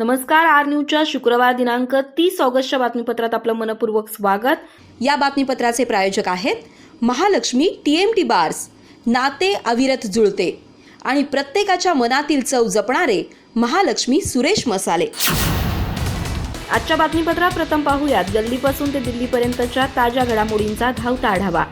नमस्कार आर न्यूजच्या शुक्रवार दिनांक तीस ऑगस्टच्या बातमीपत्रात आपलं मनपूर्वक स्वागत. या बातमीपत्राचे प्रायोजक आहेत Mahalakshmi T M T bars. नाते अविरत जुळते आणि प्रत्येकाच्या मनातील चव जपणारे महालक्ष्मी सुरेश मसाले. आजच्या बातमीपत्रात प्रथम पाहूयात गल्लीपासून ते दिल्लीपर्यंतच्या ताज्या घडामोडींचा धावता आढावा.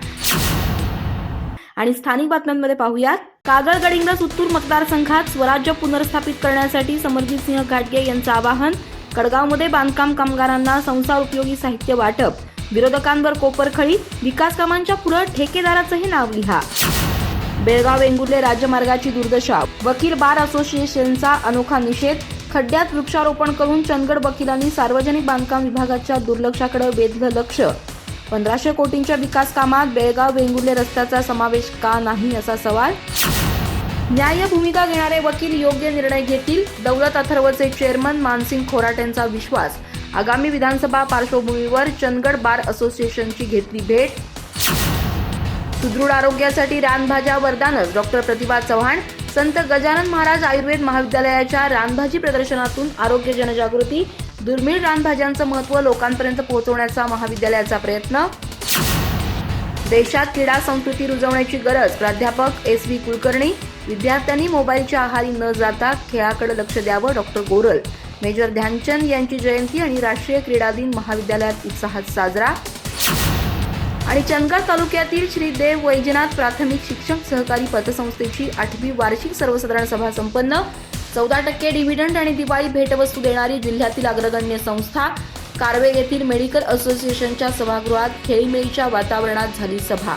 आणि स्थानिक बातम्यांमध्ये पाहूयात. कागल गडिंग्लज उत्तूर मतदारसंघात स्वराज्य पुनर्स्थापित करण्यासाठी समरजित सिंह घाटगे यांचं आवाहन. कडगावमध्ये बांधकाम कामगारांना संसार उपयोगी साहित्य वाटप. विरोधकांवर कोपरखळी. विकास कामांच्या पुढे ठेकेदाराचंही नाव लिहा. बेळगाव वेंगुर्ले राज्यमार्गाची दुर्दशा. वकील बार असोसिएशनचा अनोखा निषेध. खड्ड्यात वृक्षारोपण करून चंदगड वकिलांनी सार्वजनिक बांधकाम विभागाच्या दुर्लक्षाकडे वेधलं लक्ष. पंधराशे कोटींच्या विकास कामात बेळगाव वेंगुर्ले रस्त्याचा समावेश का नाही असा सवाल? न्याय भूमिका घेणारे वकील योग्य निर्णय घेतील दौलत अथर्वचे चेअरमन मानसिंग खोराट यांचा विश्वास. आगामी विधानसभा पार्श्वभूमीवर चंदगड बार असोसिएशनची घेतली भेट. सुदृढ आरोग्यासाठी रानभाज्या वरदानच डॉक्टर प्रतिभा चव्हाण संत गजानन महाराज आयुर्वेद महाविद्यालयाच्या रानभाजी प्रदर्शनातून आरोग्य जनजागृती दुर्मिळ रानभाज्यांचं महत्त्व लोकांपर्यंत पोहोचवण्याचा महाविद्यालयाचा प्रयत्न. देशात क्रीडा संस्कृती रुजवण्याची गरज प्राध्यापक एस व्ही कुलकर्णी विद्यार्थ्यांनी मोबाईलच्या आहारी न जाता खेळाकडे लक्ष द्यावं डॉक्टर गोरल. मेजर ध्यानचंद यांची जयंती आणि राष्ट्रीय क्रीडा दिन महाविद्यालयात उत्साहात साजरा. आणि चंदगड तालुक्यातील श्री देव वैजनाथ प्राथमिक शिक्षक सहकारी पतसंस्थेची आठवी वार्षिक सर्वसाधारण सभा संपन्न. चौदा टक्के डिव्हिडंड आणि दिवाळी भेटवस्तू देणारी जिल्ह्यातील अग्रगण्य संस्था कारवे येथील मेडिकल असोसिएशनच्या सभागृहात खेळीमेळीच्या वातावरणात झाली सभा.